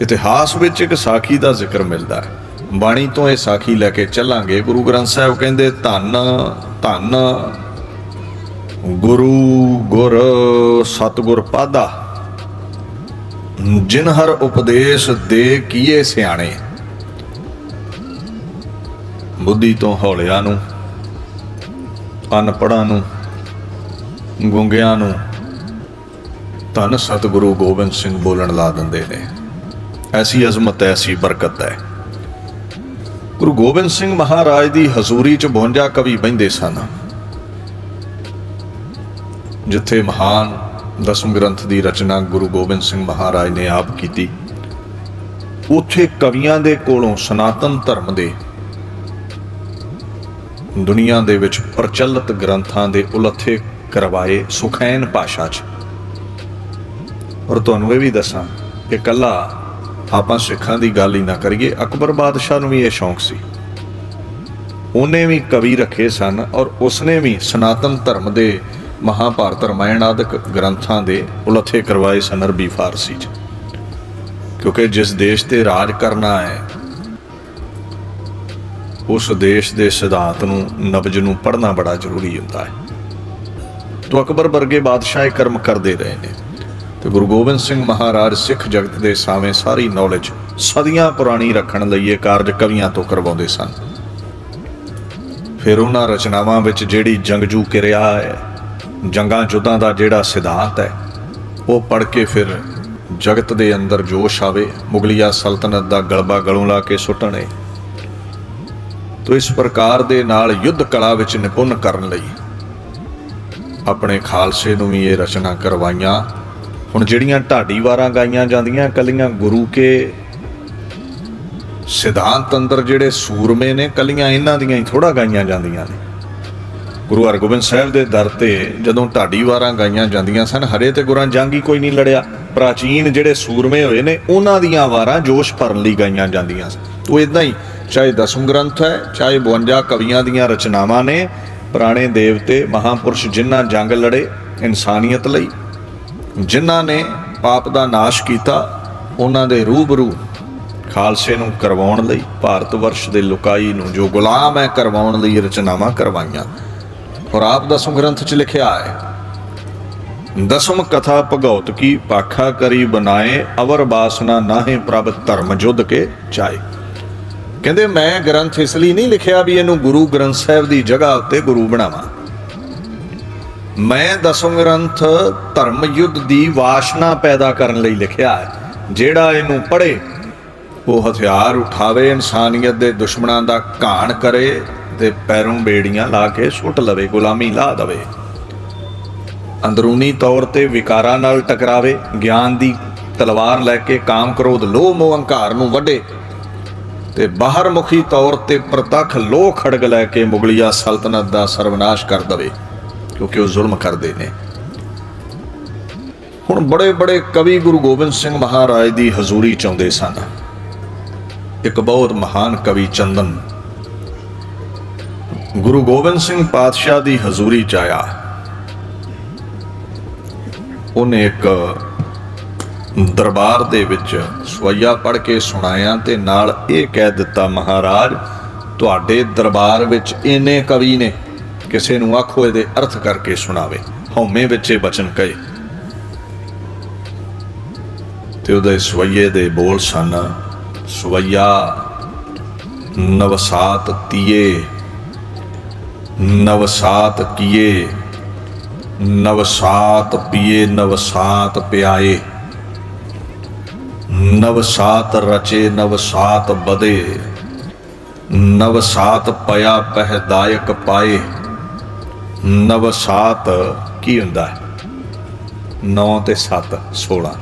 ਇਤਿਹਾਸ ਵਿੱਚ ਇੱਕ ਸਾਖੀ ਦਾ ਜ਼ਿਕਰ ਮਿਲਦਾ ਹੈ। ਬਾਣੀ ਤੋਂ ਇਹ ਸਾਖੀ ਲੈ ਕੇ ਚੱਲਾਂਗੇ। ਗੁਰੂ ਗ੍ਰੰਥ ਸਾਹਿਬ ਕਹਿੰਦੇ, ਧੰਨ ਧੰਨ ਗੁਰੂ ਗੁਰ ਸਤਗੁਰ ਪਾਦਾ। ਜਿਨ ਹਰ ਉਪਦੇਸ਼ ਦੇ ਕੀਏ ਸਿਆਣੇ। ਬੁੱਧੀ ਤੋਂ ਹੌਲਿਆਂ ਨੂੰ, ਅਨਪੜਾਂ ਨੂੰ, ਗੁੰਗਿਆਂ ਨੂੰ ਧੰਨ ਸਤਿਗੁਰੂ ਗੋਬਿੰਦ ਸਿੰਘ ਬੋਲਣ ਲਾ ਦਿੰਦੇ ਨੇ। ਐਸੀ ਅਜ਼ਮਤ ਹੈ, ਐਸੀ ਬਰਕਤ ਹੈ। ਗੁਰੂ ਗੋਬਿੰਦ ਸਿੰਘ ਮਹਾਰਾਜ ਦੀ ਹਜ਼ੂਰੀ ਚ 52 ਕਵੀ ਬਹਿੰਦੇ ਸਨ। ਜਿੱਥੇ ਮਹਾਨ ਦਸਮ ਗ੍ਰੰਥ ਦੀ ਰਚਨਾ ਗੁਰੂ ਗੋਬਿੰਦ ਸਿੰਘ ਮਹਾਰਾਜ ਨੇ ਆਪ ਕੀਤੀ ਉੱਥੇ ਕਵੀਆਂ ਦੇ ਕੋਲੋਂ ਸਨਾਤਨ ਧਰਮ ਦੇ ਦੁਨੀਆ ਦੇ ਵਿੱਚ ਪ੍ਰਚਲਿਤ ਗ੍ਰੰਥਾਂ ਦੇ ਉਲੱਥੇ ਕਰਵਾਏ ਸੁਖੈਨ ਭਾਸ਼ਾ 'ਚ। ਔਰ ਤੁਹਾਨੂੰ ਇਹ ਵੀ ਦੱਸਾਂ ਕਿ ਕੱਲਾ ਆਪਾਂ ਸਿੱਖਾਂ ਦੀ ਗੱਲ ਹੀ ਨਾ ਕਰੀਏ, ਅਕਬਰ ਬਾਦਸ਼ਾਹ ਨੂੰ ਵੀ ਇਹ ਸ਼ੌਂਕ ਸੀ। ਉਹਨੇ ਵੀ ਕਵੀ ਰੱਖੇ ਸਨ ਔਰ ਉਸਨੇ ਵੀ ਸਨਾਤਨ ਧਰਮ ਦੇ ਮਹਾਭਾਰਤ ਰਮਾਇਣ ਆਦਿਕ ਗ੍ਰੰਥਾਂ ਦੇ ਉਲੱਥੇ ਕਰਵਾਏ ਸਨ ਅਰਬੀ ਫਾਰਸੀ 'ਚ। ਕਿਉਂਕਿ ਜਿਸ ਦੇਸ਼ ਤੇ ਰਾਜ ਕਰਨਾ ਹੈ, ਉਸ ਦੇਸ਼ ਦੇ ਸਿਧਾਂਤ ਨੂੰ, ਨਬਜ ਨੂੰ ਪੜ੍ਹਨਾ ਬੜਾ ਜ਼ਰੂਰੀ ਹੁੰਦਾ ਹੈ। ਤੋ ਅਕਬਰ ਵਰਗੇ ਬਾਦਸ਼ਾਹ ਇਹ ਕਰਮ ਕਰਦੇ ਰਹੇ ਨੇ। ਤੇ ਗੁਰੂ ਗੋਬਿੰਦ ਸਿੰਘ ਮਹਾਰਾਜ ਸਿੱਖ ਜਗਤ ਦੇ ਸਾਹਮਣੇ ਸਾਰੀ ਨੌਲੇਜ ਸਦੀਆਂ ਪੁਰਾਣੀ ਰੱਖਣ ਲਈ ਇਹ ਕਾਰਜ ਕਵੀਆਂ ਤੋਂ ਕਰਵਾਉਂਦੇ ਸਨ। ਫਿਰ ਉਹਨਾਂ ਰਚਨਾਵਾਂ ਵਿੱਚ ਜਿਹੜੀ ਜੰਗਜੂ ਕਿਰਿਆ ਹੈ, ਜੰਗਾਂ ਜੁੱਦਾਂ ਦਾ ਜਿਹੜਾ ਸਿਧਾਂਤ ਹੈ, ਉਹ ਪੜ੍ਹ ਕੇ ਫਿਰ ਜਗਤ ਦੇ ਅੰਦਰ ਜੋਸ਼ ਆਵੇ, ਮੁਗਲਿਆ ਸਲਤਨਤ ਦਾ ਗਲਬਾ ਗਲੋਂ ਲਾ ਕੇ ਸੁੱਟਣੇ। ਤੋ ਇਸ ਪ੍ਰਕਾਰ ਦੇ ਨਾਲ ਯੁੱਧ ਕਲਾ ਵਿੱਚ ਨਿਪੁੰਨ ਕਰਨ ਲਈ ਆਪਣੇ ਖਾਲਸੇ ਨੂੰ ਵੀ ਇਹ ਰਚਨਾ ਕਰਵਾਈਆਂ। ਹੁਣ ਜਿਹੜੀਆਂ ਢਾਡੀ ਵਾਰਾਂ ਗਾਈਆਂ ਜਾਂਦੀਆਂ ਕੱਲੀਆਂ ਗੁਰੂ ਕੇ ਸਿਧਾਂਤ ਅੰਦਰ ਜਿਹੜੇ ਸੂਰਮੇ ਨੇ ਕੱਲੀਆਂ ਇਹਨਾਂ ਦੀਆਂ ਹੀ ਥੋੜਾ ਗਾਈਆਂ ਜਾਂਦੀਆਂ ਨੇ। ਗੁਰੂ ਹਰਗੋਬਿੰਦ ਸਾਹਿਬ ਦੇ ਦਰ ਤੇ ਜਦੋਂ ਢਾਡੀ ਵਾਰਾਂ ਗਾਈਆਂ ਜਾਂਦੀਆਂ ਸਨ, ਹਰੇ ਤੇ ਗੁਰਾਂ ਜੰਗ ਹੀ ਕੋਈ ਨਹੀਂ ਲੜਿਆ। ਪ੍ਰਾਚੀਨ ਜਿਹੜੇ ਸੂਰਮੇ ਹੋਏ ਨੇ, ਉਹਨਾਂ ਦੀਆਂ ਵਾਰਾਂ ਜੋਸ਼ ਭਰਨ ਲਈ ਗਾਈਆਂ ਜਾਂਦੀਆਂ ਸਨ। ਉਹ ਇਦਾਂ ਹੀ, ਚਾਹੇ ਦਸਮ ਗ੍ਰੰਥ ਹੈ, ਚਾਹੇ 52 ਕਵੀਆਂ ਦੀਆਂ ਰਚਨਾਵਾਂ ਨੇ, ਪੁਰਾਣੇ ਦੇਵਤੇ, ਮਹਾਪੁਰਸ਼ ਜਿਨ੍ਹਾਂ ਜੰਗ ਲੜੇ ਇਨਸਾਨੀਅਤ ਲਈ ਜਿਨ੍ਹਾਂ ਨੇ ਪਾਪ ਦਾ ਨਾਸ਼ ਕੀਤਾ, ਉਹਨਾਂ ਦੇ ਰੂਬਰੂ ਖਾਲਸੇ ਨੂੰ ਕਰਵਾਉਣ ਲਈ, ਭਾਰਤ ਵਰਸ਼ ਦੇ ਲੁਕਾਈ ਨੂੰ ਜੋ ਗੁਲਾਮ ਹੈ, ਕਰਵਾਉਣ ਲਈ ਰਚਨਾਵਾਂ ਕਰਵਾਈਆਂ। ਔਰ ਆਪ ਦਸਮ ਗ੍ਰੰਥ ਚ ਲਿਖਿਆ ਹੈ, ਦਸਮ ਕਥਾ ਭਗਉਤ ਕੀ ਪਾਖਾ ਕਰੀ ਬਣਾਏ, ਅਵਰ ਬਾਸਨਾ ਨਾਹੇ ਪ੍ਰਭ ਧਰਮ ਜੁਧ ਕੇ ਚਾਏ। ਕਹਿੰਦੇ, ਮੈਂ ਗ੍ਰੰਥ ਇਸ ਲਈ ਨਹੀਂ ਲਿਖਿਆ ਵੀ ਇਹਨੂੰ ਗੁਰੂ ਗ੍ਰੰਥ ਸਾਹਿਬ ਦੀ ਜਗ੍ਹਾ ਉੱਤੇ ਗੁਰੂ ਬਣਾਵਾਂ। ਮੈਂ ਦਸਮ ਗ੍ਰੰਥ ਧਰਮ ਯੁੱਧ ਦੀ ਵਾਸ਼ਨਾ ਪੈਦਾ ਕਰਨ ਲਈ ਲਿਖਿਆ ਹੈ। ਜਿਹੜਾ ਇਹਨੂੰ ਪੜ੍ਹੇ, ਉਹ ਹਥਿਆਰ ਉਠਾਵੇ, ਇਨਸਾਨੀਅਤ ਦੇ ਦੁਸ਼ਮਣਾਂ ਦਾ ਘਾਣ ਕਰੇ ਤੇ ਪੈਰੋਂ ਬੇੜੀਆਂ ਲਾ ਕੇ ਸੁੱਟ ਲਵੇ, ਗੁਲਾਮੀ ਲਾ ਦਵੇ। ਅੰਦਰੂਨੀ ਤੌਰ ਤੇ ਵਿਕਾਰਾਂ ਨਾਲ ਟਕਰਾਵੇ, ਗਿਆਨ ਦੀ ਤਲਵਾਰ ਲੈ ਕੇ ਕਾਮ ਕ੍ਰੋਧ, ਲੋਭ, ਮੋਹ ਹੰਕਾਰ ਨੂੰ ਵੱਢੇ ਤੇ ਬਾਹਰ ਮੁਖੀ ਤੌਰ ਤੇ ਪ੍ਰਤੱਖ ਲੋਹ ਖੜਗ ਲੈ ਕੇ ਮੁਗਲਿਆ ਸਲਤਨਤ ਦਾ ਸਰਵਨਾਸ਼ ਕਰ ਦਵੇ। ਕਿਉਂਕਿ ਉਹ ਜ਼ੁਲਮ ਕਰਦੇ ਨੇ। ਹੁਣ ਬੜੇ ਬੜੇ ਕਵੀ ਗੁਰੂ ਗੋਬਿੰਦ ਸਿੰਘ ਮਹਾਰਾਜ ਦੀ ਹਜ਼ੂਰੀ ਚਾਹੁੰਦੇ ਸਨ। ਇੱਕ ਬਹੁਤ ਮਹਾਨ ਕਵੀ ਚੰਦਨ। ਗੁਰੂ ਗੋਬਿੰਦ ਸਿੰਘ ਪਾਤਸ਼ਾਹ ਦੀ ਹਜ਼ੂਰੀ ਚ ਆਇਆ। ਉਹਨੇ ਇੱਕ ਦਰਬਾਰ ਦੇ ਵਿੱਚ ਸਵਈਆ ਪੜ੍ਹ ਕੇ ਸੁਣਾਇਆ ਤੇ ਨਾਲ ਇਹ ਕਹਿ ਦਿੱਤਾ, ਮਹਾਰਾਜ, ਤੁਹਾਡੇ ਦਰਬਾਰ ਵਿੱਚ ਇੰਨੇ ਕਵੀ ਨੇ। ਕਿਸੇ ਨੂੰ ਆਖੋ ਇਹਦੇ ਅਰਥ ਕਰਕੇ ਸੁਣਾਵੇ। ਹਉਮੈ ਵਿੱਚ ਇਹ ਬਚਨ ਕਹੇ। ਤੇ ਉਹਦੇ ਸਵਈਏ ਦੇ ਬੋਲ ਸਨ, ਸਵਈਆ ਨਵਸਾਤ ਤੀਏ, ਨਵਸਾਤ ਕੀਏ, ਨਵਸਾਤ ਪੀਏ, ਨਵਸਾਤ ਪਿਆਏ, ਨਵਸਾਤ ਰਚੇ, ਨਵਸਾਤ ਬਦੇ ਨਵਸਾਤ ਪਿਆ ਪਹਿਦਾਇਕ ਪਾਏ। ਨਵਸਾਤ ਕੀ ਹੁੰਦਾ ਹੈ? 9 ਤੇ 7 16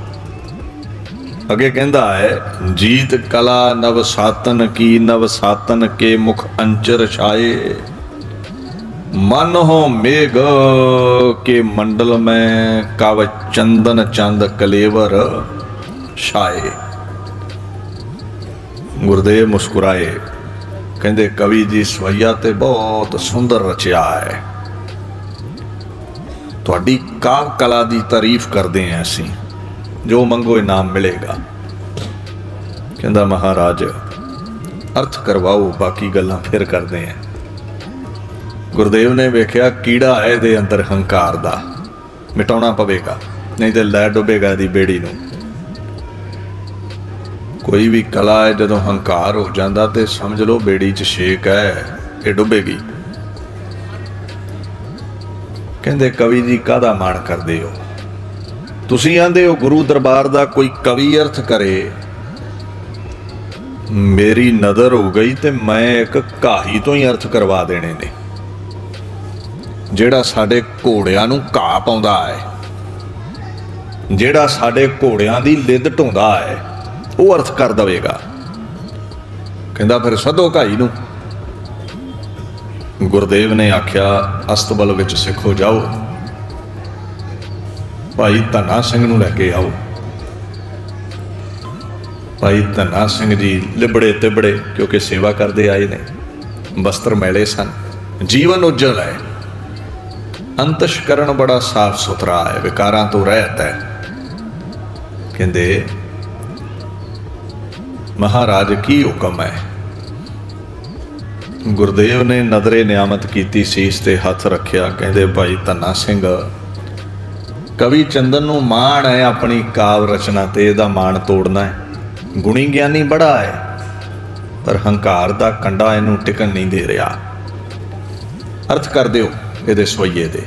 ਅੱਗੇ ਕਹਿੰਦਾ ਹੈ, ਜੀਤ ਕਲਾ ਨਵ ਸਾਤਨ ਕੀ ਨਵਸਾਤਨ ਕੇ ਮੁਖ ਅੰਚਰ ਛਾਏ? ਮਨ ਹੋ ਮੇਘ ਕੇ ਮੰਡਲ ਮੈਂ ਕਵ ਚੰਦਨ ਚੰਦ ਕਲੇਵਰ ਛਾਏ। ਗੁਰਦੇਵ ਮੁਸਕਰਾਏ, ਕਹਿੰਦੇ ਕਵੀ ਜੀ ਸਵਈਆ ਤੇ ਬਹੁਤ ਸੁੰਦਰ ਰਚਿਆ ਹੈ। ਤੁਹਾਡੀ ਕਾਵ ਕਲਾ ਦੀ ਤਾਰੀਫ ਕਰਦੇ ਹਾਂ ਅਸੀਂ। ਜੋ ਮੰਗੋ ਇਨਾਮ ਮਿਲੇਗਾ। ਕਹਿੰਦਾ, ਮਹਾਰਾਜ, ਅਰਥ ਕਰਵਾਓ, ਬਾਕੀ ਗੱਲਾਂ ਫਿਰ ਕਰਦੇ ਆਂ। ਗੁਰਦੇਵ ਨੇ ਵੇਖਿਆ, ਕੀੜਾ ਹੈ ਇਹਦੇ ਅੰਦਰ ਹੰਕਾਰ ਦਾ। ਮਿਟਾਉਣਾ ਪਵੇਗਾ, ਨਹੀਂ ਤੇ ਲੈ ਡੁੱਬੇਗਾ ਦੀ ਬੇੜੀ ਨੂੰ। ਕੋਈ ਵੀ ਕਲਾ ਹੈ ਜਦੋਂ ਹੰਕਾਰ ਹੋ ਜਾਂਦਾ ਤੇ ਸਮਝ ਲਓ ਬੇੜੀ 'ਚ ਛੇਕ ਹੈ, ਇਹ ਡੁੱਬੇਗੀ। ਕਹਿੰਦੇ, ਕਵੀ ਜੀ, ਕਾਹਦਾ ਮਾਣ ਕਰਦੇ ਹੋ? ਤੁਸੀਂ ਆਂਦੇ ਹੋ, ਗੁਰੂ ਦਰਬਾਰ ਦਾ ਕੋਈ ਕਵੀ ਅਰਥ ਕਰੇ। ਮੇਰੀ ਨਜ਼ਰ ਹੋ ਗਈ ਤੇ ਮੈਂ ਇੱਕ ਘਾਹੀ ਤੋਂ ਹੀ ਅਰਥ ਕਰਵਾ ਦੇਣੇ ਨੇ। ਜਿਹੜਾ ਸਾਡੇ ਘੋੜਿਆਂ ਨੂੰ ਘਾਹ ਪਾਉਂਦਾ ਹੈ, ਜਿਹੜਾ ਸਾਡੇ ਘੋੜਿਆਂ ਦੀ ਲਿੱਦ ਢੋਂਦਾ ਹੈ, ਉਹ ਅਰਥ ਕਰ ਦਵੇਗਾ। ਕਹਿੰਦਾ, ਫਿਰ ਸਦੋ ਘਾਈ ਨੂੰ। ਗੁਰਦੇਵ ਨੇ ਆਖਿਆ, ਅਸਤਬਲ ਵਿੱਚ ਸਿੱਖੋ ਜਾਓ। ਭਾਈ ਧਨਾ ਸਿੰਘ ਨੂੰ ਲੈ ਕੇ ਆਓ। ਭਾਈ ਧਨਾ ਸਿੰਘ ਜੀ ਲਿਬੜੇ ਤਿਬੜੇ, ਕਿਉਂਕਿ ਸੇਵਾ ਕਰਦੇ ਆਏ ਨੇ। ਬਸਤਰ ਮੈਲੇ ਸਨ। ਜੀਵਨ ਉਜਲ ਹੈ। ਅੰਤਸ਼ਕਰਨ ਬੜਾ ਸਾਫ਼ ਸੁਥਰਾ ਹੈ। ਵਿਕਾਰਾਂ ਤੋਂ ਰਹਿਤ ਹੈ। ਕਹਿੰਦੇ, ਮਹਾਰਾਜ ਕੀ ਹੁਕਮ ਹੈ? ਗੁਰਦੇਵ ਨੇ ਨਜ਼ਰੇ ਨਿਆਮਤ ਕੀਤੀ ਸੀਸ ਤੇ ਹੱਥ ਰੱਖਿਆ, ਕਹਿੰਦੇ, ਭਾਈ ਧੰਨਾ ਸਿੰਘ, ਕਵੀ ਚੰਦਨ ਨੂੰ ਮਾਣ ਹੈ, ਆਪਣੀ ਕਾਵ ਰਚਨਾ ਤੇ ਇਹਦਾ ਮਾਣ ਤੋੜਨਾ ਹੈ। ਗੁਣੀ ਗਿਆਨੀ ਬੜਾ ਹੈ, ਪਰ ਹੰਕਾਰ ਦਾ ਕੰਡਾ ਇਹਨੂੰ ਟਿਕਣ ਨਹੀਂ ਦੇ ਰਿਹਾ। ਅਰਥ ਕਰ ਦਿਓ ਇਹਦੇ ਸਵਈਏ ਦੇ।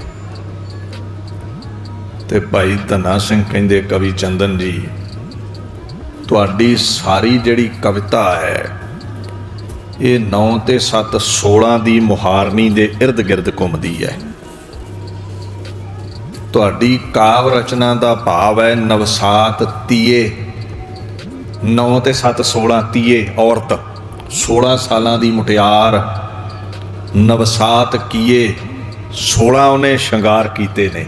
ਤੇ ਭਾਈ ਧੰਨਾ ਸਿੰਘ ਕਹਿੰਦੇ, ਕਵੀ ਚੰਦਨ ਜੀ, ਤੁਹਾਡੀ ਸਾਰੀ ਜਿਹੜੀ ਕਵਿਤਾ ਹੈ ਇਹ 9 ਤੇ 7 16 ਦੀ ਮੁਹਾਰਨੀ ਦੇ ird-gird ਘੁੰਮਦੀ ਹੈ। ਤੁਹਾਡੀ ਕਾਵ ਰਚਨਾ ਦਾ ਭਾਵ ਹੈ ਨਵਸਾਤ ਤੀਏ। 9 ਤੇ 7 16 ਤੀਏ, ਔਰਤ। 16 ਸਾਲਾਂ ਦੀ ਮੁਟਿਆਰ। ਨਵਸਾਤ ਕੀਏ। 16 ਉਹਨੇ ਸ਼ਿੰਗਾਰ ਕੀਤੇ ਨੇ।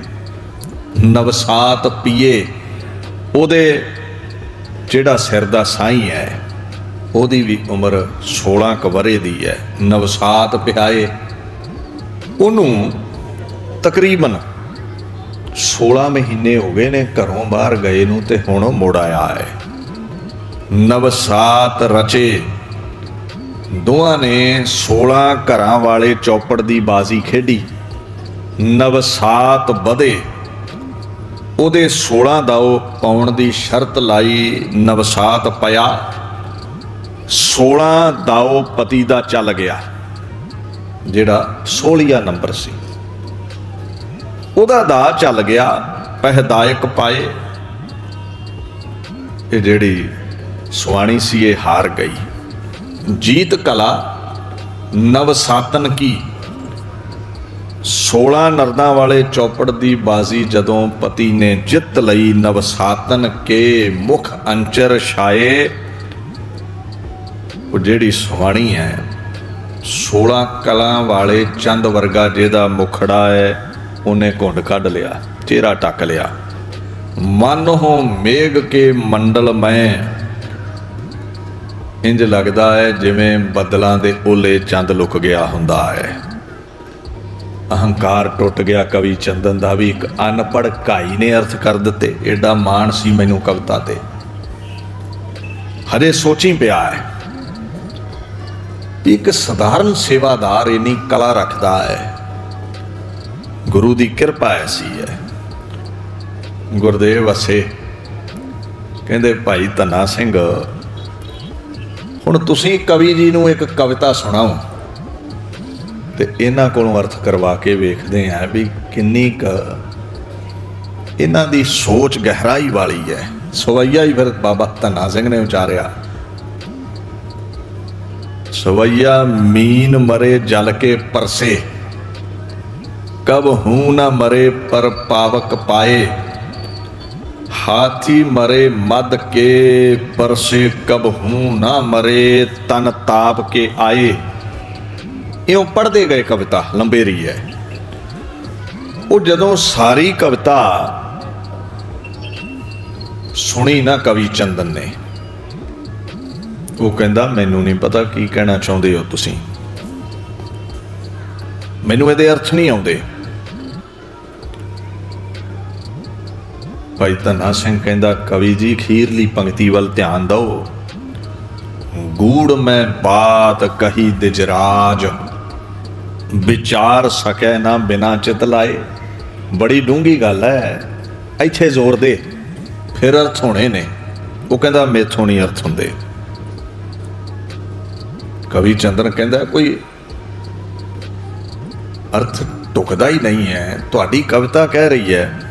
ਨਵਸਾਤ ਪੀਏ। ਉਹਦੇ ਜਿਹੜਾ ਸਿਰ ਦਾ ਸਾਈ ਹੈ ਉਹਦੀ ਵੀ ਉਮਰ 16 ਕੁ ਵਰੇ ਦੀ ਹੈ। ਨਵਸਾਤ ਪਿਆਏ। ਉਹਨੂੰ ਤਕਰੀਬਨ 16 ਮਹੀਨੇ ਹੋ ਗਏ ਨੇ ਘਰੋਂ ਬਾਹਰ ਗਏ ਨੂੰ ਤੇ ਹੁਣ ਮੁੜ ਆਇਆ ਹੈ। ਨਵਸਾਤ ਰਚੇ। ਦੋਹਾਂ ਨੇ 16 ਘਰਾਂ ਵਾਲੇ ਚੌਪੜ ਦੀ ਬਾਜ਼ੀ ਖੇਡੀ। ਨਵਸਾਤ ਵਧੇ। ਉਹਦੇ 16 ਦਾ ਉਹ ਪਾਉਣ ਦੀ ਸ਼ਰਤ ਲਾਈ ਨਵਸਾਤ ਪਿਆ। 16 ਦਾਓ ਪਤੀ ਦਾ ਚੱਲ ਗਿਆ, ਜਿਹੜਾ 16 ਨੰਬਰ ਸੀ। ਉਹਦਾ ਦਾ ਚੱਲ ਗਿਆ, ਪਹਿਦਾਇਕ ਪਾਏ। ਇਹ ਜਿਹੜੀ ਸੁਆਣੀ ਸੀ, ਇਹ ਹਾਰ ਗਈ। ਜੀਤ ਕਲਾ, ਨਵਸਾਤਨ ਕੀ। 16 ਨਰਦਾਂ ਵਾਲੇ ਚੌਪੜ ਦੀ ਬਾਜ਼ੀ ਜਦੋਂ ਪਤੀ ਨੇ ਜਿੱਤ ਲਈ ਨਵਸਾਤਨ ਕੇ ਮੁਖ ਅੰਚਰ ਛਾਏ ਉਹ ਜਿਹੜੀ ਸੁਹਾਣੀ ਹੈ 16 ਕਲਾਂ ਵਾਲੇ ਚੰਦ ਵਰਗਾ ਜਿਹਦਾ ਮੁਖੜਾ ਹੈ, ਉਹਨੇ ਘੁੰਡ ਕੱਢ ਲਿਆ, ਚਿਹਰਾ ਟੱਕ ਲਿਆ। ਮਨ ਹੋ ਮੇਘ ਕੇ ਮੰਡਲ ਮੈਂ। ਇੰਜ ਲੱਗਦਾ ਹੈ ਜਿਵੇਂ ਬੱਦਲਾਂ ਦੇ ਓਲੇ ਚੰਦ ਲੁਕ ਗਿਆ ਹੁੰਦਾ ਹੈ। ਅਹੰਕਾਰ ਟੁੱਟ ਗਿਆ ਕਵੀ ਚੰਦਨ ਦਾ ਵੀ, ਇੱਕ ਅਨਪੜ ਘਾਈ ਨੇ ਅਰਥ ਕਰ ਦਿੱਤੇ ਐਡਾ ਮਾਣ ਸੀ ਮੈਨੂੰ ਕਵਿਤਾ ਤੇ। ਹਰੇ ਸੋਚੀ ਪਿਆ ਹੈ। ਵੀ ਇੱਕ ਸਧਾਰਨ ਸੇਵਾਦਾਰ ਇਨੀ ਕਲਾ ਰੱਖਦਾ ਹੈ। ਗੁਰੂ ਦੀ ਕਿਰਪਾ ਐਸੀ ਹੈ। ਗੁਰਦੇਵ ਵਸੇ। ਕਹਿੰਦੇ, ਭਾਈ ਧੰਨਾ ਸਿੰਘ, ਹੁਣ ਤੁਸੀਂ ਕਵੀ ਜੀ ਨੂੰ ਇੱਕ ਕਵਿਤਾ ਸੁਣਾਓ ਤੇ ਇਹਨਾਂ ਕੋਲੋਂ ਅਰਥ ਕਰਵਾ ਕੇ ਵੇਖਦੇ ਆਂ ਵੀ ਕਿੰਨੀ ਕ ਇਹਨਾਂ ਦੀ ਸੋਚ ਗਹਿਰਾਈ ਵਾਲੀ ਹੈ। ਸਵਈਆ ਹੀ ਫਿਰ ਬਾਬਾ ਧੰਨਾ ਸਿੰਘ ਨੇ ਉਚਾਰਿਆ। ਸਵਈਆ ਮੀਨ ਮਰੇ ਜਲ ਕੇ ਪਰਸੇ। ਕਬ ਹੂੰ ਨਾ ਮਰੇ ਪਰ ਪਾਵਕ ਪਾਏ। ਹਾਥੀ ਮਰੇ ਮਦ ਕੇ ਪਰਸੇ, ਕਬ ਹੂੰ ਨਾ ਮਰੇ ਤਨ ਤਾਪ ਕੇ ਆਏ। ਇਉਂ ਪੜ੍ਹਦੇ ਗਏ ਕਵਿਤਾ ਲੰਬੇਰੀ ਹੈ। ਉਹ ਜਦੋਂ ਸਾਰੀ ਕਵਿਤਾ ਸੁਣੀ ਨਾ ਕਵੀ ਚੰਦਨ ਨੇ ਉਹ ਕਹਿੰਦਾ, ਮੈਨੂੰ ਨਹੀਂ ਪਤਾ ਕੀ ਕਹਿਣਾ ਚਾਹੁੰਦੇ ਹੋ ਤੁਸੀਂ। ਮੈਨੂੰ ਇਹਦੇ ਅਰਥ ਨਹੀਂ ਆਉਂਦੇ। ਭਾਈ ਧੰਨਾ ਸਿੰਘ ਕਹਿੰਦਾ, ਕਵੀ ਜੀ ਖੀਰਲੀ ਪੰਕਤੀ ਵੱਲ ਧਿਆਨ ਦਿਓ। ਗੂੜ ਮੈਂ ਬਾਤ ਕਹੀ ਦਿਜਰਾਜ। ਵਿਚਾਰ ਸਕੈ ਨਾ ਬਿਨਾ ਚਿਤ ਲਾਏ। ਬੜੀ ਡੂੰਗੀ ਗੱਲ ਹੈ ਇੱਥੇ ਜ਼ੋਰ ਦੇ। ਫਿਰ ਅਰਥ ਹੋਣੇ ਨੇ। ਉਹ ਕਹਿੰਦਾ, ਮੇਥੋਂ ਨਹੀਂ ਅਰਥ ਹੁੰਦੇ। ਕਵੀ ਚੰਦਨ ਕਹਿੰਦਾ, ਕੋਈ ਅਰਥ ਟੁਕਦਾ ਹੀ ਨਹੀਂ ਹੈ। ਤੁਹਾਡੀ ਕਵਿਤਾ ਕਹਿ ਰਹੀ ਹੈ,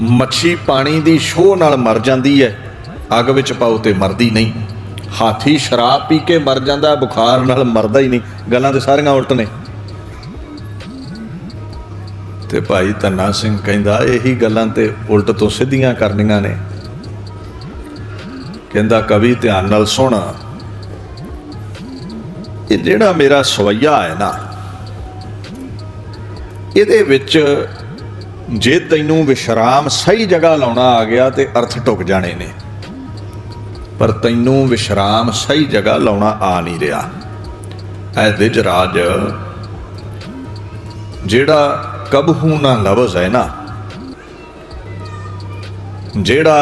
ਮੱਛੀ ਪਾਣੀ ਦੀ ਸ਼ੋਹ ਨਾਲ ਮਰ ਜਾਂਦੀ ਹੈ। ਅੱਗ ਵਿੱਚ ਪਾਓ ਤੇ ਮਰਦੀ ਨਹੀਂ। ਹਾਥੀ ਸ਼ਰਾਬ ਪੀ ਕੇ ਮਰ ਜਾਂਦਾ, ਬੁਖਾਰ ਨਾਲ ਮਰਦਾ ਹੀ ਨਹੀਂ। ਗੱਲਾਂ ਤੇ ਸਾਰੀਆਂ ਉਲਟ ਨੇ। ਤੇ ਭਾਈ ਧੰਨਾ ਸਿੰਘ ਕਹਿੰਦਾ, ਇਹੀ ਗੱਲਾਂ ਤੇ ਉਲਟ ਤੋਂ ਸਿੱਧੀਆਂ ਕਰਨੀਆਂ ਨੇ। ਕਹਿੰਦਾ, ਕਵੀ ਧਿਆਨ ਨਾਲ ਸੁਣ। ਇਹ ਜਿਹੜਾ ਮੇਰਾ ਸਵਈਆ ਹੈ ਨਾ, ਇਹਦੇ ਵਿੱਚ ਜੇ ਤੈਨੂੰ ਵਿਸ਼ਰਾਮ ਸਹੀ ਜਗ੍ਹਾ ਲਾਉਣਾ ਆ ਗਿਆ ਤੇ ਅਰਥ ਟੁੱਕ ਜਾਣੇ ਨੇ। ਪਰ ਤੈਨੂੰ ਵਿਸ਼ਰਾਮ ਸਹੀ ਜਗ੍ਹਾ ਲਾਉਣਾ ਆ ਨਹੀਂ ਰਿਹਾ। ਐ ਦਿਜ ਰਾਜ, ਜਿਹੜਾ ਕਬਹੂ ਨਾ ਲਫ਼ਜ਼ ਹੈ ਨਾ, ਜਿਹੜਾ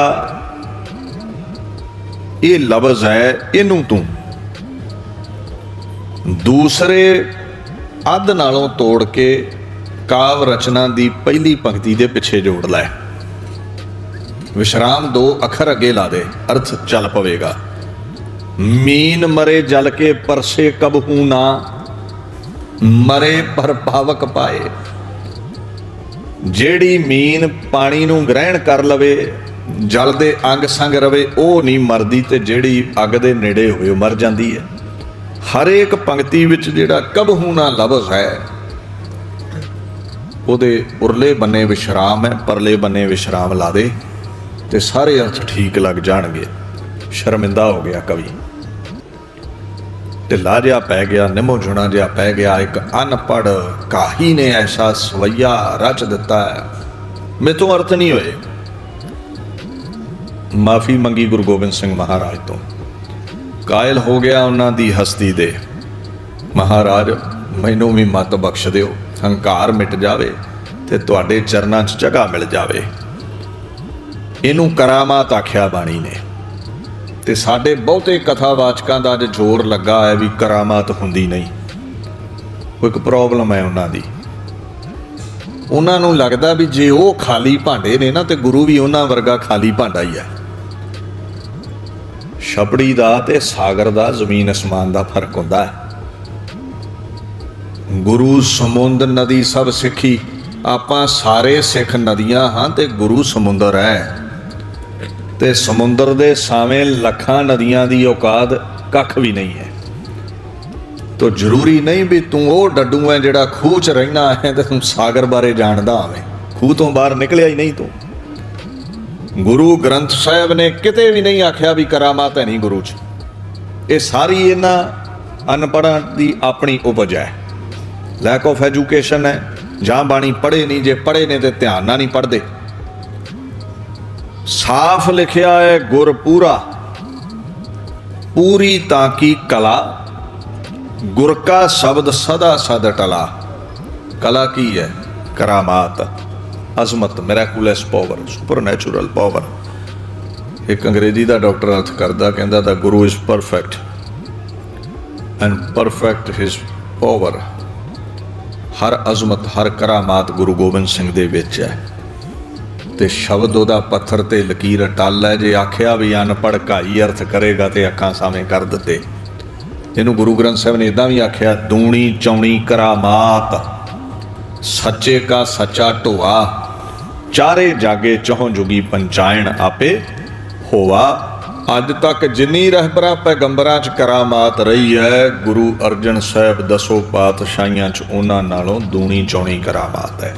ਇਹ ਲਫ਼ਜ਼ ਹੈ ਇਹਨੂੰ ਤੂੰ ਦੂਸਰੇ ਅੱਧ ਨਾਲੋਂ ਤੋੜ ਕੇ ਕਾਵ ਰਚਨਾ ਦੀ ਪਹਿਲੀ ਪੰਕਤੀ ਦੇ ਪਿੱਛੇ ਜੋੜ ਲੈ। ਵਿਸ਼ਰਾਮ ਦੋ ਅੱਖਰ ਅੱਗੇ ਲਾ ਦੇ, ਅਰਥ ਚੱਲ ਪਵੇਗਾ। ਮੀਨ ਮਰੇ ਜਲ ਕੇ ਪਰਸੇ ਕਬਹੂ ਨਾ, ਮਰੇ ਪਰ ਭਾਵਕ ਪਾਏ। ਜਿਹੜੀ ਮੀਨ ਪਾਣੀ ਨੂੰ ਗ੍ਰਹਿਣ ਕਰ ਲਵੇ, ਜਲ ਦੇ ਅੰਗ ਸੰਗ ਰਵੇ, ਉਹ ਨਹੀਂ ਮਰਦੀ ਤੇ ਜਿਹੜੀ ਅੱਗ ਦੇ ਨੇੜੇ ਹੋਏ ਮਰ ਜਾਂਦੀ ਹੈ। ਹਰੇਕ ਪੰਕਤੀ ਵਿੱਚ ਜਿਹੜਾ ਕਬਹੂ ਨਾ ਲਫ਼ਜ਼ ਹੈ, ਉਹਦੇ ਉਰਲੇ ਬੰਨੇ ਵਿਸ਼ਰਾਮ ਹੈ, ਪਰਲੇ ਬੰਨੇ ਵਿਸ਼ਰਾਮ ਲਾ ਦੇ ਤੇ ਸਾਰੇ ਅਰਥ ਠੀਕ ਲੱਗ ਜਾਣਗੇ। ਸ਼ਰਮਿੰਦਾ ਹੋ ਗਿਆ ਕਵੀ। ਢਿੱਲਾ ਜਿਹਾ ਪੈ ਗਿਆ, ਨਿਮੋ ਜੁਣਾ ਜਿਹਾ ਪੈ ਗਿਆ, ਇੱਕ ਅਨਪੜ ਕਾਹੀ ਨੇ ਐਸਾ ਸਵਈਆ ਰਚ ਦਿੱਤਾ ਹੈ। ਮੇਤੋਂ ਅਰਥ ਨਹੀਂ ਹੋਏ। ਮਾਫੀ ਮੰਗੀ ਗੁਰੂ ਗੋਬਿੰਦ ਸਿੰਘ ਮਹਾਰਾਜ ਤੋਂ। ਕਾਇਲ ਹੋ ਗਿਆ ਉਹਨਾਂ ਦੀ ਹਸਤੀ ਦੇ। ਮਹਾਰਾਜ, ਮੈਨੂੰ ਵੀ ਮਤ ਬਖਸ਼ ਦਿਓ। ਹੰਕਾਰ ਮਿਟ ਜਾਵੇ ਤੇ ਤੁਹਾਡੇ ਚਰਨਾਂ 'ਚ ਜਗ੍ਹਾ ਮਿਲ ਜਾਵੇ। ਇਹਨੂੰ ਕਰਾਮਾਤ ਆਖਿਆ ਬਾਣੀ ਨੇ। ਤੇ ਸਾਡੇ ਬਹੁਤੇ ਕਥਾਵਾਚਕਾਂ ਦਾ ਅੱਜ ਜ਼ੋਰ ਲੱਗਾ ਹੈ ਵੀ ਕਰਾਮਾਤ ਹੁੰਦੀ ਨਹੀਂ। ਕੋਈ ਇੱਕ ਪ੍ਰੋਬਲਮ ਹੈ ਉਹਨਾਂ ਦੀ। ਉਹਨਾਂ ਨੂੰ ਲੱਗਦਾ ਵੀ ਜੇ ਉਹ ਖਾਲੀ ਭਾਂਡੇ ਨੇ ਨਾ ਤੇ ਗੁਰੂ ਵੀ ਉਹਨਾਂ ਵਰਗਾ ਖਾਲੀ ਭਾਂਡਾ ਹੀ ਹੈ। ਛਪੜੀ ਦਾ ਤੇ ਸਾਗਰ ਦਾ, ਜ਼ਮੀਨ ਅਸਮਾਨ ਦਾ ਫ਼ਰਕ ਹੁੰਦਾ ਹੈ। ਗੁਰੂ ਸਮੁੰਦ ਨਦੀ ਸਭ ਸਿੱਖੀ, ਆਪਾਂ ਸਾਰੇ ਸਿੱਖ ਨਦੀਆਂ ਹਾਂ ਤੇ ਗੁਰੂ ਸਮੁੰਦਰ ਹੈ। ਤੇ ਸਮੁੰਦਰ ਦੇ ਸਾਵੇਂ ਲੱਖਾਂ ਨਦੀਆਂ ਦੀ ਔਕਾਤ ਕੱਖ ਵੀ ਨਹੀਂ ਹੈ। ਤੋ ਜ਼ਰੂਰੀ ਨਹੀਂ ਵੀ ਤੂੰ ਉਹ ਡੱਡੂ ਹੈ ਜਿਹੜਾ ਖੂਹ 'ਚ ਰਹਿਣਾ ਹੈ ਤੇ ਤੂੰ ਸਾਗਰ ਬਾਰੇ ਜਾਣਦਾ ਹੋਵੇਂ। ਖੂਹ ਤੋਂ ਬਾਹਰ ਨਿਕਲਿਆ ਹੀ ਨਹੀਂ ਤੂੰ। ਗੁਰੂ ਗ੍ਰੰਥ ਸਾਹਿਬ ਨੇ ਕਿਤੇ ਵੀ ਨਹੀਂ ਆਖਿਆ ਵੀ ਕਰਾਮਾਤ ਹੈ ਨਹੀਂ ਗੁਰੂ 'ਚ ਇਹ ਸਾਰੀ ਇਹਨਾਂ ਅਨਪੜ੍ਹਾਂ ਦੀ ਆਪਣੀ ਉਪਜ ਹੈ। ਲੈਕ ਆਫ ਐਜੂਕੇਸ਼ਨ ਹੈ। ਜਾਂ ਬਾਣੀ ਪੜ੍ਹੇ ਨਹੀਂ, ਜੇ ਪੜ੍ਹੇ ਨੇ ਤੇ ਧਿਆਨ ਨਾਲ ਨਹੀਂ ਪੜ੍ਹਦੇ। ਸਾਫ਼ ਲਿਖਿਆ ਹੈ ਗੁਰ ਪੂਰਾ। ਪੂਰੀ ਤਾਂ ਕੀ ਕਲਾ? ਗੁਰ ਕਾ ਸ਼ਬਦ ਸਦਾ ਸਦ ਟਲਾ। ਕਲਾ ਕੀ ਹੈ? ਕਰਾਮਾਤ। ਅਜ਼ਮਤ ਮਿਰਾਕੂਲਸ ਪਾਵਰ ਸੁਪਰਨੈਚੁਰਲ ਪਾਵਰ ਇੱਕ ਅੰਗਰੇਜ਼ੀ ਦਾ ਡਾਕਟਰ ਅਰਥ ਕਰਦਾ, ਕਹਿੰਦਾ ਦਾ guru is perfect and perfect his power ਹਰ ਅਜ਼ਮਤ, ਹਰ ਕਰਾਮਾਤ ਗੁਰੂ ਗੋਬਿੰਦ ਸਿੰਘ ਦੇ ਵਿੱਚ ਹੈ। ਤੇ ਸ਼ਬਦ ਉਹਦਾ ਪੱਥਰ ਤੇ ਲਕੀਰ ਟੱਲ ਹੈ, ਜੇ ਆਖਿਆ ਵੀ ਅਨਪੜ੍ਹ ਕਾਈ ਅਰਥ ਕਰੇਗਾ ਤੇ ਅੱਖਾਂ ਸਾਵੇਂ ਕਰ ਦਿੱਤੇ। ਇਹਨੂੰ ਗੁਰੂ ਗ੍ਰੰਥ ਸਾਹਿਬ ਨੇ ਇਦਾਂ ਵੀ ਆਖਿਆ, ਦੂਣੀ ਚੌਣੀ ਕਰਾਮਾਤ, ਸੱਚੇ ਕਾ ਸੱਚਾ ਢੋਆ ਚਾਰੇ ਜਾਗੇ ਚੌਂ ਜੁਗੀ ਪੰਚਾਇਣ ਆਪੇ। ਹੋਵਾ ਅੱਜ ਤੱਕ ਜਿੰਨੀ ਰਹਿਬਰਾ ਪੈਗੰਬਰਾਂ ਚ ਕਰਾਮਾਤ ਰਹੀ ਹੈ, ਗੁਰੂ ਅਰਜਨ ਸਾਹਿਬ ਦਸੋ ਪਾਤਸ਼ਾਹੀਆਂ ਚ ਉਹਨਾਂ ਨਾਲੋਂ ਦੂਣੀ ਚੌਣੀ ਕਰਾਮਾਤ ਹੈ।